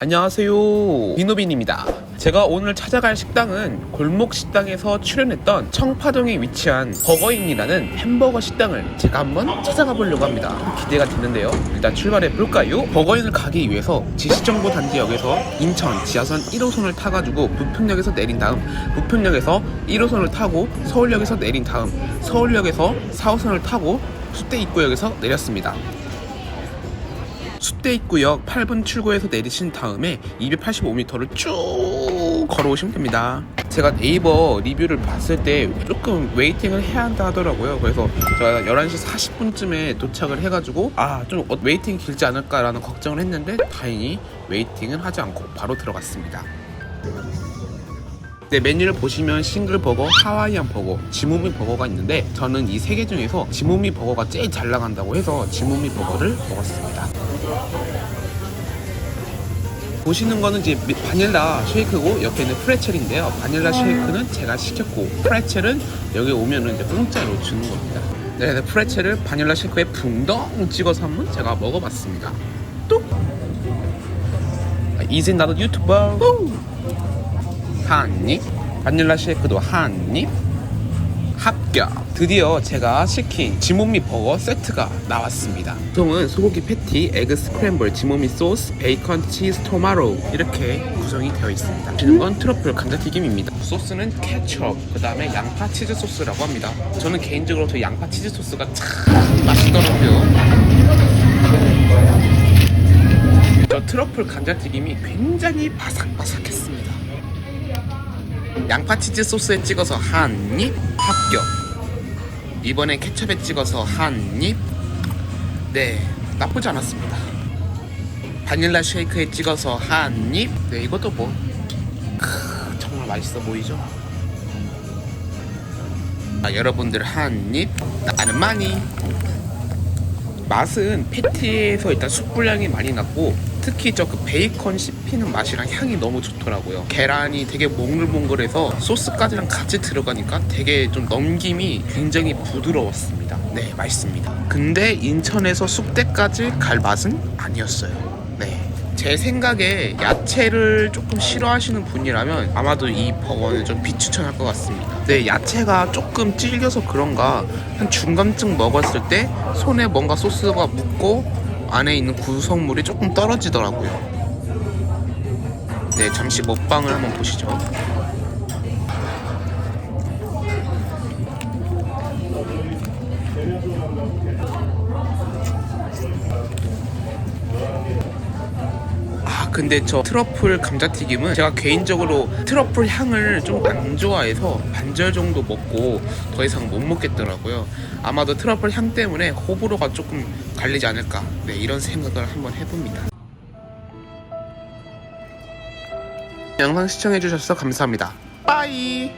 안녕하세요. 비노빈입니다. 제가 오늘 찾아갈 식당은 골목 식당에서 출연했던 청파동에 위치한 버거인이라는 햄버거 식당을 제가 한번 찾아가 보려고 합니다. 기대가 되는데요. 일단 출발해 볼까요? 버거인을 가기 위해서 지시정보 단지역에서 인천 지하선 1호선을 타가지고 부평역에서 내린 다음 부평역에서 1호선을 타고 서울역에서 내린 다음 서울역에서 4호선을 타고 수대 입구역에서 내렸습니다. 수대 입구역 8분 출구에서 내리신 다음에 285m를 쭉 걸어오시면 됩니다. 제가 네이버 리뷰를 봤을 때 조금 웨이팅을 해야 한다 하더라고요. 그래서 제가 11시 40분쯤에 도착을 해가지고 아 좀 웨이팅이 길지 않을까라는 걱정을 했는데 다행히 웨이팅은 하지 않고 바로 들어갔습니다. 네, 메뉴를 보시면 싱글 버거, 하와이안 버거, 지모미 버거가 있는데 저는 이 세 개 중에서 지모미 버거가 제일 잘 나간다고 해서 지모미 버거를 먹었습니다. 보시는 거는 이제 미- 바닐라 쉐이크고 옆에는 프레첼인데요. 바닐라 쉐이크는 제가 시켰고 프레첼은 여기 오면은 이제 공짜로 주는 겁니다. 네, 그래서 프레첼을 바닐라 쉐이크에 붕덩 찍어서 한번 제가 먹어봤습니다. 뚝! 아, 이제 나도 유튜버 후! 한 입, 바닐라 쉐이크도 한 입, 합격. 드디어 제가 시킨 지모미 버거 세트가 나왔습니다. 구성은 소고기 패티, 에그 스크램블, 지모미 소스, 베이컨, 치즈, 토마로 이렇게 구성이 되어 있습니다. 주는 건 트러플 감자튀김입니다. 소스는 케첩, 그 다음에 양파 치즈 소스라고 합니다. 저는 개인적으로 저 양파 치즈 소스가 참 맛있더라고요. 저 트러플 감자튀김이 굉장히 바삭바삭했습니다. 양파 치즈 소스에 찍어서 한 입 합격. 이번에 케첩에 찍어서 한 입. 네, 나쁘지 않았습니다. 바닐라 쉐이크에 찍어서 한 입. 네, 이것도 뭐 크, 정말 맛있어 보이죠? 아, 여러분들 한 입, 나는 많이. 맛은 패티에서 일단 숯불향이 많이 났고 특히 저 그 베이컨 씹히는 맛이랑 향이 너무 좋더라고요. 계란이 되게 몽글몽글해서 소스까지랑 같이 들어가니까 되게 좀 넘김이 굉장히 부드러웠습니다. 네, 맛있습니다. 근데 인천에서 쑥대까지 갈 맛은 아니었어요. 네. 제 생각에 야채를 조금 싫어하시는 분이라면 아마도 이 버거는 좀 비추천할 것 같습니다. 네, 야채가 조금 질겨서 그런가 한 중간쯤 먹었을 때 손에 뭔가 소스가 묻고 안에 있는 구성물이 조금 떨어지더라고요. 네, 잠시 먹방을 한번 보시죠. 근데 저 트러플 감자튀김은 제가 개인적으로 트러플 향을 좀 안 좋아해서 반절 정도 먹고 더 이상 못 먹겠더라고요. 아마도 트러플 향 때문에 호불호가 조금 갈리지 않을까. 네 이런 생각을 한번 해봅니다. 영상 시청해주셔서 감사합니다. 빠이